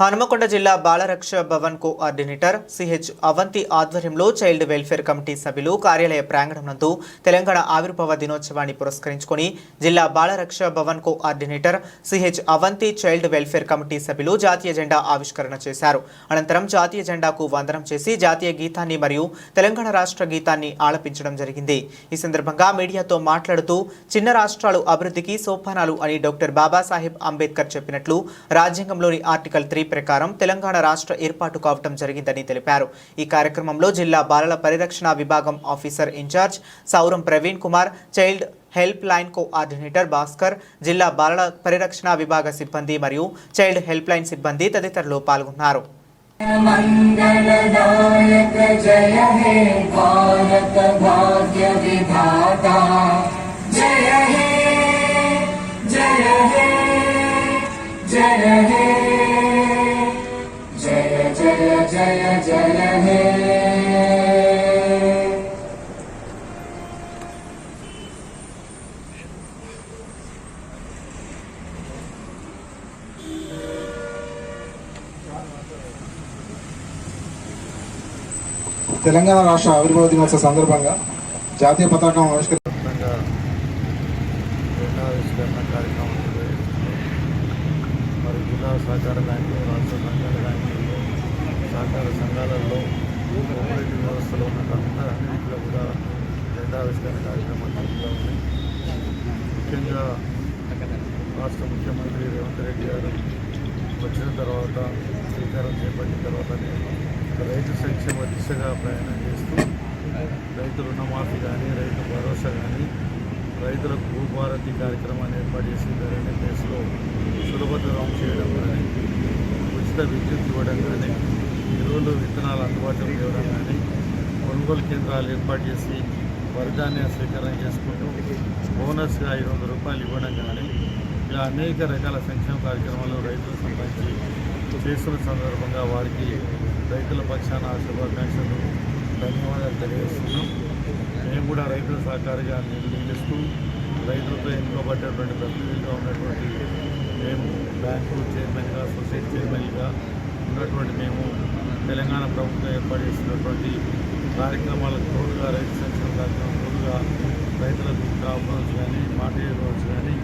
హనుమకొండ జిల్లా Balaraksha Bhavan coordinator CH Avanthi ఆధ్వర్యంలో child welfare committee సభ్యులు కార్యాలయ ప్రాంగణం నందు తెలంగాణ ఆవిర్భావ దినోత్సవాన్ని పురస్కరించుకొని జిల్లా Balaraksha Bhavan coordinator CH Avanti child welfare committee సభ్యులు జాతీయ జెండా ఆవిష్కరణ చేశారు. అనంతరం జాతీయ జెండాకు వందనం చేసి జాతీయ గీతాన్ని మరియు తెలంగాణ రాష్ట్ర గీతాన్ని ఆలపించడం జరిగింది. ఈ సందర్భంగా మీడియాతో మాట్లాడుతూ చిన్న రాష్ట్రాలు అభివృద్ధికి సోపానాలు అని డాక్టర్ బాబాసాహెబ్ అంబేద్కర్ చెప్పినట్లు రాజ్యాంగంలోని ఆర్టికల్ త్రీ ప్రకారం తెలంగాణ రాష్ట్ర ఏర్పాటు కావటం జరిగిందని తెలిపారు. ఈ కార్యక్రమంలో జిల్లా బాలల పరిరక్షణ విభాగం officer incharge Souram Praveen Kumar child helpline coordinator Bhaskar జిల్లా బాలల పరిరక్షణ విభాగ సిబ్బంది మరియు చైల్డ్ హెల్ప్ లైన్ సిబ్బంది తదితరులు పాల్గొన్నారు. మంగళదాయక జయ హే భారత భాగ్య విధాతా. తెలంగాణ రాష్ట్ర ఆవిర్భావ దినోత్సవ సందర్భంగా జాతీయ పతాకం ఆవిష్కరి వ్యాప్తంగా జెండావిష్కరణ కార్యక్రమం నిర్వహిస్తున్నాం మరి జిల్లా సహకార బ్యాంకు రాష్ట్ర సహకార బ్యాంకుల్లో సహకార సంఘాలలో కోఆపరేటివ్ వ్యవస్థలో ఉన్న కాకుండా అన్నింటిలో కూడా జెండావిష్కరణ కార్యక్రమాలు జరుగుతూ ఉన్నాయి ముఖ్యంగా రాష్ట్ర ముఖ్యమంత్రి రేవంత్ రెడ్డి గారు వచ్చిన తర్వాత శ్రీకారం చేపట్టిన తర్వాత నేను రైతు సంక్షేమ దిశగా ప్రయాణం చేస్తూ రైతు రుణమాఫీ కానీ రైతు భరోసా కానీ రైతులకు భూభారతి కార్యక్రమాన్ని ఏర్పాటు చేసి ధరణి కేసులో సులభతరం చేయడం కానీ ఉచిత విద్యుత్ ఇవ్వడం కానీ ఎరువులు విత్తనాలు అందుబాటులో ఇవ్వడం కానీ కొనుగోలు కేంద్రాలు ఏర్పాటు చేసి వరిధాన్య సేకరణ చేసుకుంటూ బోనస్గా ఐదు వందల రూపాయలు ఇవ్వడం కానీ ఇలా అనేక రకాల సంక్షేమ కార్యక్రమాలు రైతులు సంబంధించి చేస్తున్న సందర్భంగా వారికి రైతుల పక్షాన శుభాకాంక్షలు ధన్యవాదాలు తెలియజేస్తున్నాం. మేము కూడా రైతుల సహకారిగా నిలుస్తూ రైతులతో ఎన్నుకోబడ్డటువంటి ప్రతినిధిగా ఉన్నటువంటి మేము బ్యాంకు చైర్మన్గా సొసైటీ చైర్మన్గా ఉన్నటువంటి మేము తెలంగాణ ప్రభుత్వం ఏర్పాటు చేసినటువంటి కార్యక్రమాలకు తోడుగా రైతు సంక్షేమ కార్యక్రమం తోడుగా రైతులకు క్రాప్ కానీ మాటేరియల్ లోన్స్ కానీ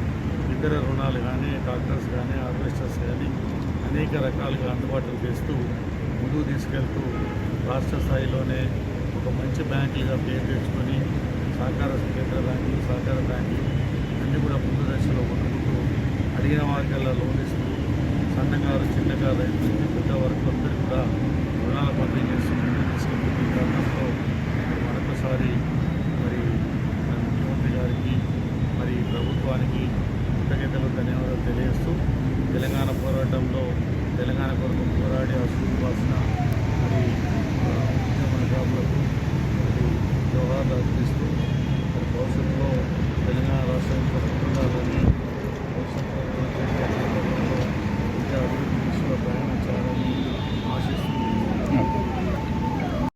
ఇతర రుణాలు కానీ ట్రాక్టర్స్ కానీ హార్వెస్టర్స్ కానీ అనేక రకాలుగా అందుబాటులో చేస్తూ ముందుకు తీసుకెళ్తూ రాష్ట్ర స్థాయిలోనే ఒక మంచి బ్యాంకులుగా పేరు తెచ్చుకొని సహకార కేంద్ర బ్యాంకులు సహకార బ్యాంకులు అన్నీ కూడా ముందు దశలో వండుకుంటూ అడిగిన వారికల్లా లోన్ ఇస్తూ సన్నకారు చిన్నకారు అయితే పెద్ద వరకు అందరూ కూడా రుణాల పంపిణీ చేస్తూ ముందుకు తీసుకెళ్తున్న కారణంతో మరొకసారి తెలంగాణ కొరకు పోరాడి అసలు వాసిన మరి ఉద్యమ జాబులకు మరి దోహాదాలు